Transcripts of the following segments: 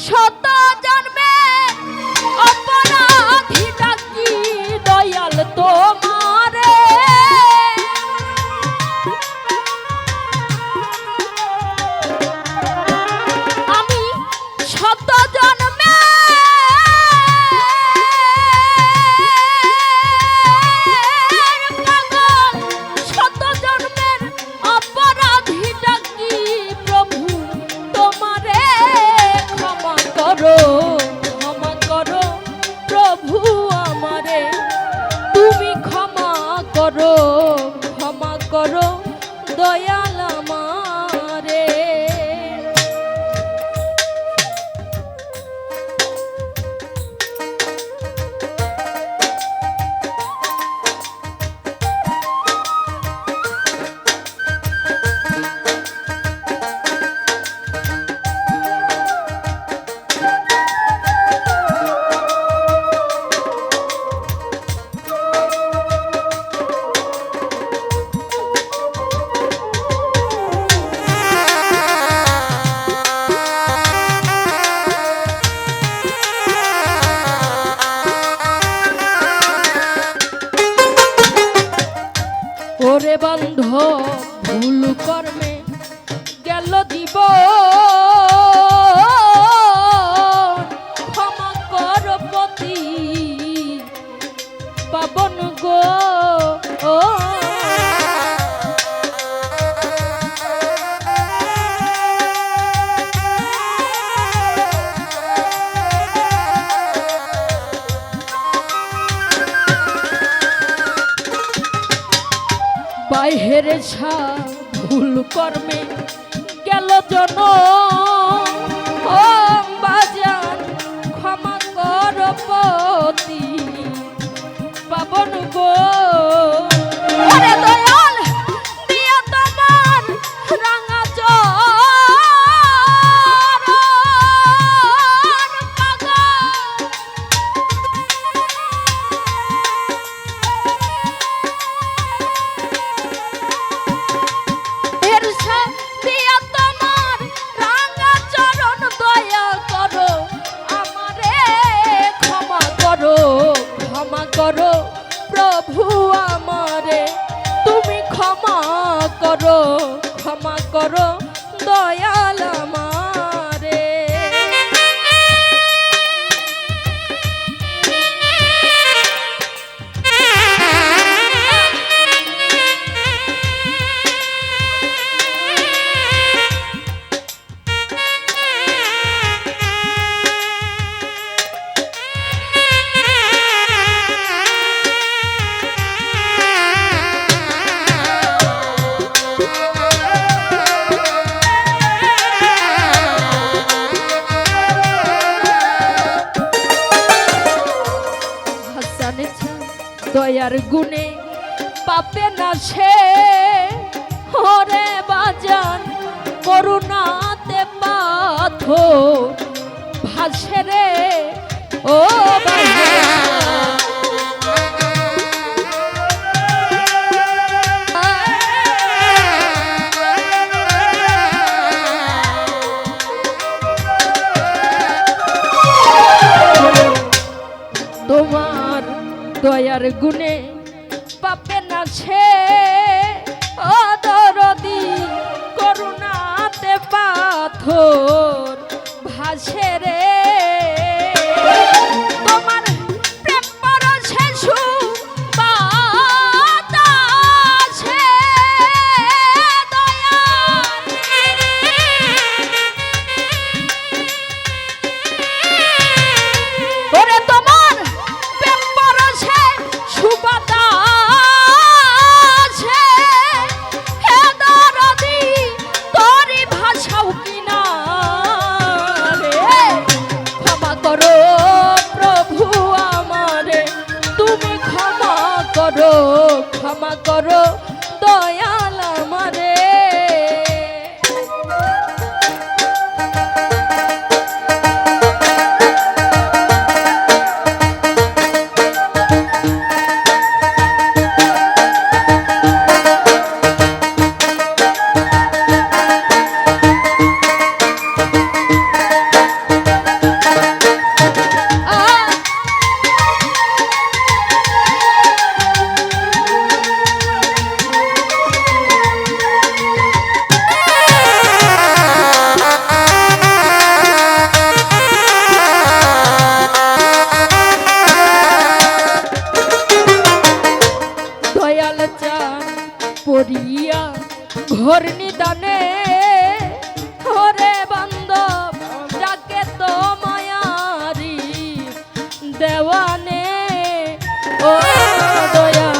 সব ভুল কর ভুল কর্মে গেল জনম ক্ষমা করো। যার গুনে পাপে না সে হরে বাজান, করুণাতে পাথ ভাসে রে। ও বাজান। দয়ার গুণে সে অদরদি করুণাতে পাথর ভাসে রে। ক্ষমা করো। হর নিদানে হরে বান্ধব যাকে তো মায়ারি দেওয়ানে। ও দয়া।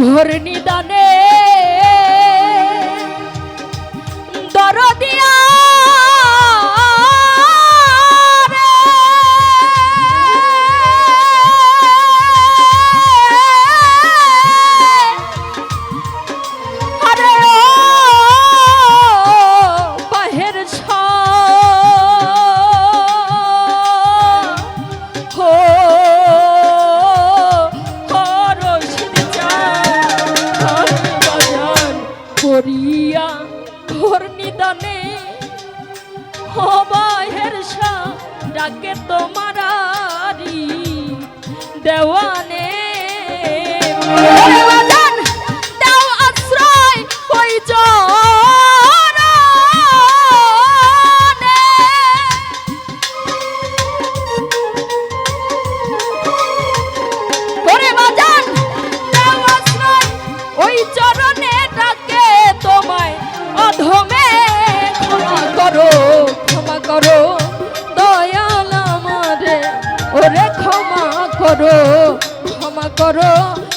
ঘর নিদানে Parou ডাকে তোমার দেওয়ানে। করো